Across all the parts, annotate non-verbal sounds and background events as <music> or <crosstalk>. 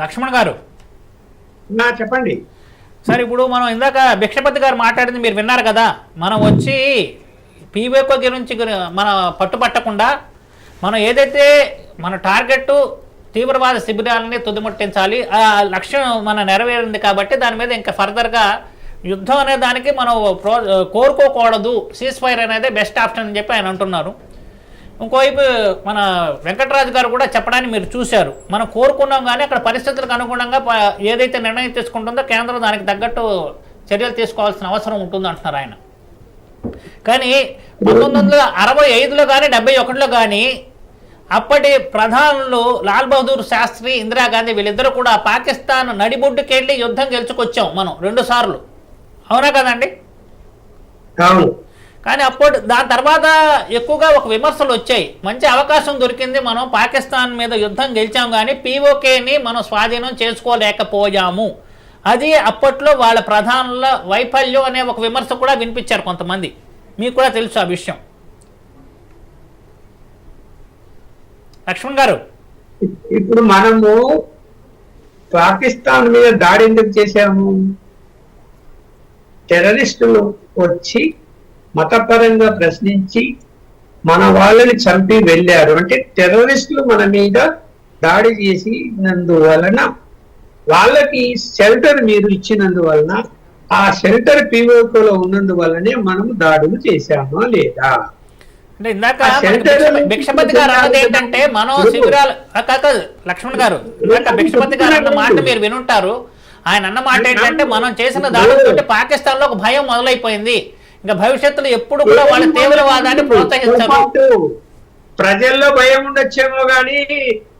లక్ష్మణ్ గారు. చెప్పండి. సార్ ఇప్పుడు మనం ఇందాక భిక్షపతి గారు మాట్లాడింది మీరు విన్నారు కదా మనం వచ్చి పీవేకో గురించి గురి- మన పట్టుపట్టకుండా మనం ఏదైతే మన టార్గెట్ తీవ్రవాద శిబిరాలని తుదిముట్టించాలి ఆ లక్ష్యం మన నెరవేరింది కాబట్టి దాని మీద ఇంకా ఫర్దర్గా యుద్ధం అనే దానికి మనం ప్రో కోరుకోకూడదు సీజ్ ఫైర్ అనేది బెస్ట్ ఆప్షన్ అని చెప్పి ఆయన అంటున్నారు. ఇంకోవైపు మన వెంకటరాజు గారు కూడా చెప్పడానికి మీరు చూశారు. మనం కోరుకున్నాం కానీ అక్కడ పరిస్థితులకు అనుగుణంగా ఏదైతే నిర్ణయం తీసుకుంటుందో కేంద్రం దానికి తగ్గట్టు చర్యలు తీసుకోవాల్సిన అవసరం ఉంటుంది అంటున్నారు ఆయన. కానీ పంతొమ్మిది వందల అరవై ఐదులో కానీ డెబ్బై ఒకటిలో కానీ అప్పటి ప్రధానులు లాల్ బహదూర్ శాస్త్రి ఇందిరాగాంధీ వీళ్ళిద్దరూ కూడా పాకిస్తాన్ నడిబొడ్డుకెళ్ళి యుద్ధం గెలుచుకొచ్చాం మనం రెండు సార్లు. అవునా కదండి? కానీ అప్పుడు దాని తర్వాత ఎక్కువగా ఒక విమర్శలు వచ్చాయి. మంచి అవకాశం దొరికింది. మనం పాకిస్తాన్ మీద యుద్ధం గెలిచాం కానీ పీఓకేని మనం స్వాధీనం చేసుకోలేకపోయాము. అది అప్పట్లో వాళ్ళ ప్రధానుల వైఫల్యం అనే ఒక విమర్శ కూడా వినిపించారు కొంతమంది. మీకు కూడా తెలుసు ఆ విషయం. లక్ష్మణ్ గారు. ఇప్పుడు మనము పాకిస్తాన్ మీద దాడి ఎందుకు చేశాము? టెర్రరిస్టులు వచ్చి మతపరంగా ప్రశ్నించి మన వాళ్ళని చంపి వెళ్ళారు. అంటే టెర్రరిస్టులు మన మీద దాడి చేసినందువలన వాళ్ళకి షెల్టర్ మీరు ఇచ్చినందువలన ఆ షెల్టర్ పీఓకోలో ఉన్నందువలనే మనము దాడులు చేశామా లేదా? అంటే ఇందాక భిక్షపతి గారు అన్నది ఏంటంటే మనం శిబిరాలు కాదు లక్ష్మణ్ గారు. ఇందాక భిక్షపతి గారు అన్న మాట మీరు వినుంటారు. ఆయన అన్న మాట ఏంటంటే మనం చేసిన దాడులతో పాకిస్తాన్లో ఒక భయం మొదలైపోయింది. ఇంకా భవిష్యత్తులో ఎప్పుడు కూడా వాళ్ళ తీవ్రవాదాన్ని ప్రోత్సహించరు. ప్రజల్లో భయం ఉండొచ్చేమో గాని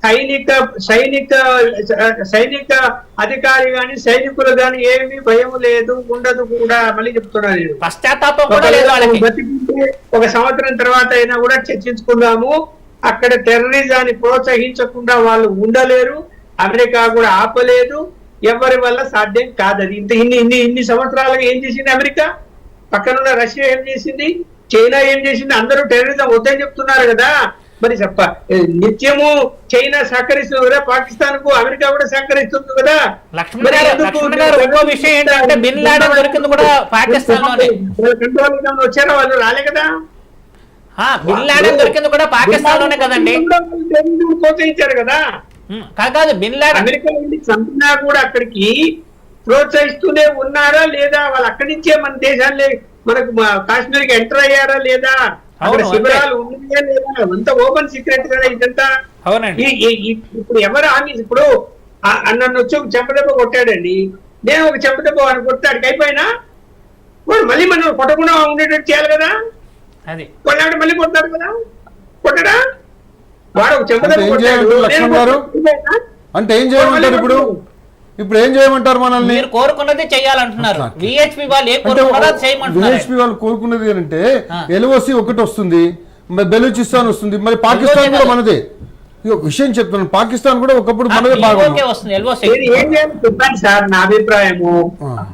సైనిక సైనిక సైనిక అధికారి గాని సైనికులు గాని ఏమీ భయం లేదు ఉండదు కూడా మళ్ళీ చెప్తున్నాను నేను. పశ్చాత్తాపం కూడా లేదు వాళ్ళకి. బతికుంటే ఒక సంవత్సరం తర్వాత అయినా కూడా చర్చించుకుందాము. అక్కడ టెర్రరిజాన్ని ప్రోత్సహించకుండా వాళ్ళు ఉండలేరు. అమెరికా కూడా ఆపలేదు. ఎవరి వల్ల సాధ్యం కాదది. ఇంత ఇన్ని ఇన్ని ఇన్ని సంవత్సరాలుగా ఏం చేసింది అమెరికా? పక్కనున్న రష్యా ఏం చేసింది? చైనా ఏం చేసింది? అందరూ టెర్రరిజం వద్దని చెప్తున్నారు కదా. మరి చెప్ప నిత్యము చైనా సహకరిస్తుంది కదా. పాకిస్తాన్కు అమెరికా కూడా సహకరిస్తుంది కదా కంట్రోల్ వచ్చారా? వాళ్ళు రాలే కదా. ఆ, బిన్ లాడెన్ దొరికింది కూడా పాకిస్తాన్లోనే కదండి టెర్రరిజం ప్రోత్సహించారు కదా. కాదు కాదు బిన్ లాడెన్. అమెరికా కూడా అక్కడికి ప్రోత్సహిస్తూనే ఉన్నారా లేదా? వాళ్ళు అక్కడి నుంచే మన దేశాన్ని మనకు మా- కాశ్మీర్కి ఎంటర్ అయ్యారా లేదా? అక్కడ శిబిరాలు ఉన్నాయా లేదా? అంత ఓపెన్ సీక్రెట్ కదా ఇదంతా. ఇప్పుడు ఎవరు హామీ ఇప్పుడు నన్ను వచ్చి ఒక చెంపదెబ్బ కొట్టాడండి. నేను ఒక చెంపదెబ్బ కొడితే అక్కడికి అయిపోయినా? వాడు మళ్ళీ మనం కొట్టకుండా ఉండేటట్టు చేయాలి కదా? కొన్నాడు మళ్ళీ కొడతాడు కదా? కొట్టడా? వాడు ఒక చెంపదెబ్బ కొట్టాడు? అంటే ఏం చేయమంటారు ఇప్పుడు? ఇప్పుడు ఏం చేయమంటారు మనల్ని? మీరు కోరుకున్నది చేయాలంటున్నారు. విహెచ్పి వాళ్ళు ఏ అంటే కోరుకున్నారో అది చేయమంటున్నారు. విహెచ్పి వాళ్ళు కోరుకున్నది ఏంటంటే ఆ. ఎల్ఓసి ఒకటి వస్తుంది మరి బెలూచిస్తాన్ వస్తుంది మరి పాకిస్తాన్ కూడా. మనదే. విషయం చెప్తున్నాను పాకిస్తాన్ కూడా ఒకప్పుడు మనదే భాగం సార్ నా అభిప్రాయము.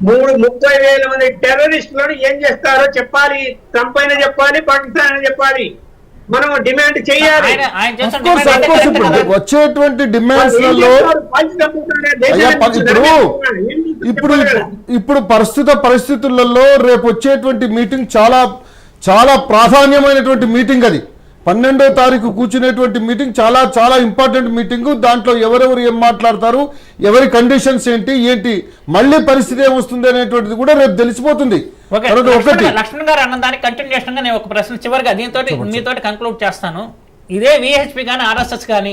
మూడు ముప్పై వేల మంది టెర్రరిస్టులను ఏం చేస్తారో చెప్పాలి. ట్రంప్ అయినా చెప్పాలి పాకిస్తాన్ అయినా చెప్పాలి. మనం డిమాండ్ చేయాలి? వచ్చేటువంటి డిమాండ్స్ ఇప్పుడు ఇప్పుడు. ఇప్పుడు ప్రస్తుత పరిస్థితులలో రేపు వచ్చేటువంటి మీటింగ్ చాలా చాలా ప్రాధాన్యమైనటువంటి మీటింగ్ అది. పన్నెండో తారీఖు కూర్చునేటువంటి మీటింగ్ చాలా చాలా ఇంపార్టెంట్ మీటింగ్ దాంట్లో ఎవరెవరు ఏం మాట్లాడతారు? ఎవరి కండిషన్స్ ఏంటి? ఏంటి? మళ్ళీ పరిస్థితి ఏమొస్తుంది అనేటువంటిది కూడా రేపు తెలిసిపోతుంది. లక్ష్మణ్ గారు- లక్ష్మణ్ గారు అన్న దానికి కంటిన్యూషన్గా నేను ఒక ప్రశ్న చివరిగా దీంతో మీతో కంక్లూడ్ చేస్తాను. ఇదే విహెచ్పి కానీ ఆర్ఎస్ఎస్ కానీ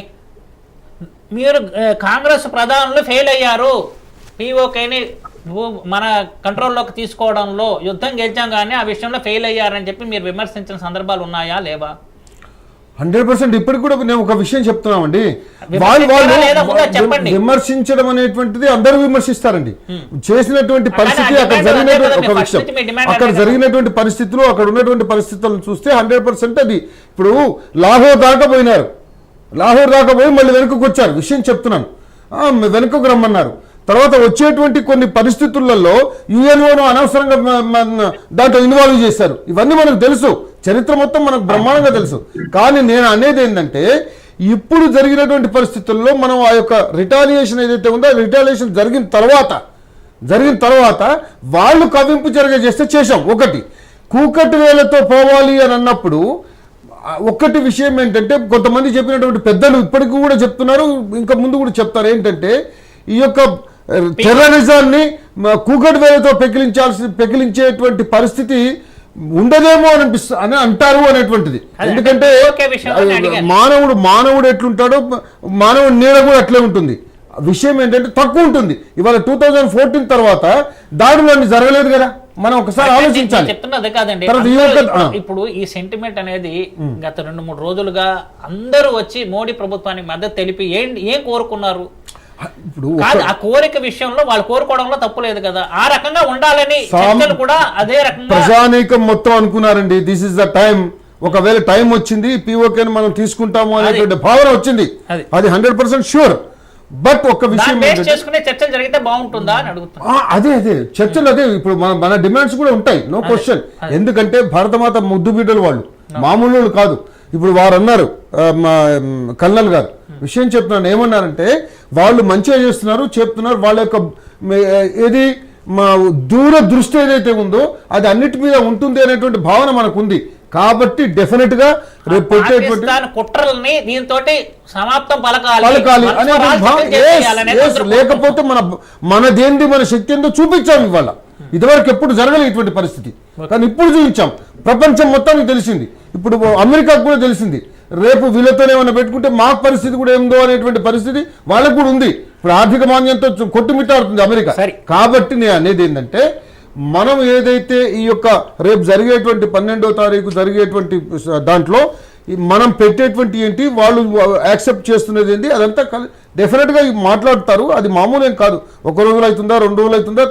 మీరు కాంగ్రెస్ ప్రధానులు ఫెయిల్ అయ్యారు. పీఓకేని మన కంట్రోల్లోకి తీసుకోవడంలో యుద్ధం గెలిచాం కానీ ఆ విషయంలో ఫెయిల్ అయ్యారని చెప్పి మీరు విమర్శించిన సందర్భాలు ఉన్నాయా లేవా? హండ్రెడ్ పర్సెంట్ ఇప్పటికి కూడా నేను ఒక విషయం చెప్తున్నామండి. వాళ్ళు వాళ్ళు. విమర్శించడం అనేటువంటిది అందరూ విమర్శిస్తారండి. చేసినటువంటి పరిస్థితి అక్కడ జరిగినటువంటి ఒక విషయం. అక్కడ. జరిగినటువంటి పరిస్థితులు అక్కడ ఉన్నటువంటి పరిస్థితులను చూస్తే హండ్రెడ్ పర్సెంట్ అది. ఇప్పుడు లాహోర్ దాకా పోయినారు. లాహోర్ దాకా పోయి మళ్ళీ వెనుకకు వచ్చారు. విషయం చెప్తున్నాను. వెనుకకు రమ్మన్నారు. తర్వాత వచ్చేటువంటి కొన్ని పరిస్థితులలో యుఎన్ఓను అనవసరంగా దాంట్లో ఇన్వాల్వ్ చేశారు. ఇవన్నీ మనకు తెలుసు. చరిత్ర మొత్తం మనకు బ్రహ్మాండంగా తెలుసు. కానీ నేను అనేది ఏంటంటే ఇప్పుడు జరిగినటువంటి పరిస్థితుల్లో మనం ఆ యొక్క రిటాలియేషన్ ఏదైతే ఉందో రిటాలియేషన్ జరిగిన తర్వాత జరిగిన తర్వాత వాళ్ళు కవింపు జరిగజేస్తే చేశాం. ఒకటి కూకటి వేలతో పోవాలి అని అన్నప్పుడు ఒక్కటి విషయం ఏంటంటే కొంతమంది చెప్పినటువంటి పెద్దలు ఇప్పటికీ కూడా చెప్తున్నారు ఇంకా ముందు కూడా చెప్తారు. ఏంటంటే ఈ యొక్క టెర్రరిజాన్ని కూకటి వేలతో పెకిలించాల్సి పెకిలించేటువంటి పరిస్థితి ఉండదేమో అని అనిపిస్తు అని అంటారు అనేటువంటిది. ఎందుకంటే. మానవుడు మానవుడు ఎట్లుంటాడో మానవుడి నీడ కూడా అట్లే ఉంటుంది. విషయం ఏంటంటే తక్కువ ఉంటుంది. ఇవాళ టూ థౌజండ్ ఫోర్టీన్ తర్వాత దాడులు అన్ని జరగలేదు కదా. మనం ఒకసారి ఆలోచించాలి. చెప్తున్నది కాదండి. ఇప్పుడు ఈ సెంటిమెంట్ అనేది గత రెండు మూడు రోజులుగా అందరూ వచ్చి మోడీ ప్రభుత్వానికి మద్దతు తెలిపి ఏం ఏం కోరుకున్నారు? ఇప్పుడు ఆ కోరిక విషయంలో వాళ్ళు కోరుకోవడంలో తప్పు లేదు కదా. ఆ రకంగా ఉండాలని కూడా అదే రకంగా ప్రజానీకం మొత్తం అనుకున్నారండి. దిస్ ఇస్ ద టైం ఒకవేళ టైం వచ్చింది పిఓకేని మనం తీసుకుంటాము అనేటువంటి భావన వచ్చింది. అది. హండ్రెడ్ పర్సెంట్ షూర్ బట్ ఒక విషయం చర్చలు జరిగితే బాగుంటుందా అని అడుగుతున్నా. ఆ, అదే అదే. చర్చలు అదే. ఇప్పుడు మన మన డిమాండ్స్ కూడా ఉంటాయి. నో క్వశ్చన్ ఎందుకంటే భారతమాత ముద్దు బిడ్డలు వాళ్ళు. మామూలు కాదు. ఇప్పుడు వారు అన్నారు కల్నల్ గారు. విషయం చెప్తున్నాను. ఏమన్నారంటే వాళ్ళు మంచిగా చేస్తున్నారు చెప్తున్నారు వాళ్ళ యొక్క ఏది మా దూర దృష్టి ఏదైతే ఉందో అది అన్నిటి మీద ఉంటుంది అనేటువంటి భావన మనకు ఉంది కాబట్టి డెఫినెట్గా కుట్రల్ని దీంతో సమాప్తం పలకాలి. లేకపోతే మన మనదేంది మన శక్తి ఏందో చూపించాం ఇవాళ. ఇదివరకు ఎప్పుడు జరగలేదు ఇటువంటి పరిస్థితి. కానీ ఇప్పుడు చూపించాం. ప్రపంచం మొత్తానికి తెలిసింది. ఇప్పుడు అమెరికాకు కూడా తెలిసింది. రేపు వీళ్ళతోనే ఏమైనా పెట్టుకుంటే మా పరిస్థితి కూడా ఏందో అనేటువంటి పరిస్థితి వాళ్ళకు కూడా ఉంది. ఇప్పుడు ఆర్థిక మాన్యంతో కొట్టుమిట్టాడుతుంది అమెరికా. సరే. కాబట్టి నేను అనేది ఏంటంటే మనం ఏదైతే ఈ యొక్క రేపు జరిగేటువంటి పన్నెండో తారీఖు జరిగేటువంటి స- దాంట్లో మనం పెట్టేటువంటి ఏంటి వాళ్ళు యాక్సెప్ట్ చేస్తున్నది ఏంటి అదంతా డెఫినెట్గా మాట్లాడతారు. అది మామూలు ఏం కాదు. ఒక రోజులు అవుతుందా రెండు రోజులు అవుతుందా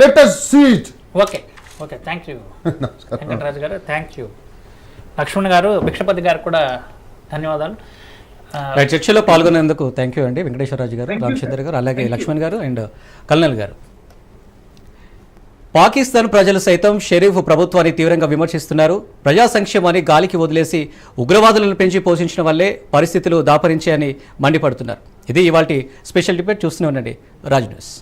let us sit okay. Okay thank you <laughs> Venkataraju garu thank you Laxman గారు భిక్షపతి గారు కూడా ధన్యవాదాలు. చర్చలో పాల్గొనేందుకు థ్యాంక్ యూ అండి వెంకటేశ్వరరాజు గారు రామచంద్ర గారు అలాగే లక్ష్మణ్ గారు అండ్ కల్నల్ గారు. పాకిస్తాన్ ప్రజలు సైతం షరీఫ్ ప్రభుత్వాన్ని తీవ్రంగా విమర్శిస్తున్నారు. ప్రజా సంక్షేమాన్ని గాలికి వదిలేసి ఉగ్రవాదులను పెంచి పోషించడం వల్లే పరిస్థితులు దాపరించాయని మండిపడుతున్నారు. ఇది ఇవాళ స్పెషల్ డిబేట్ చూస్తూనే ఉండండి. రాజ్ న్యూస్.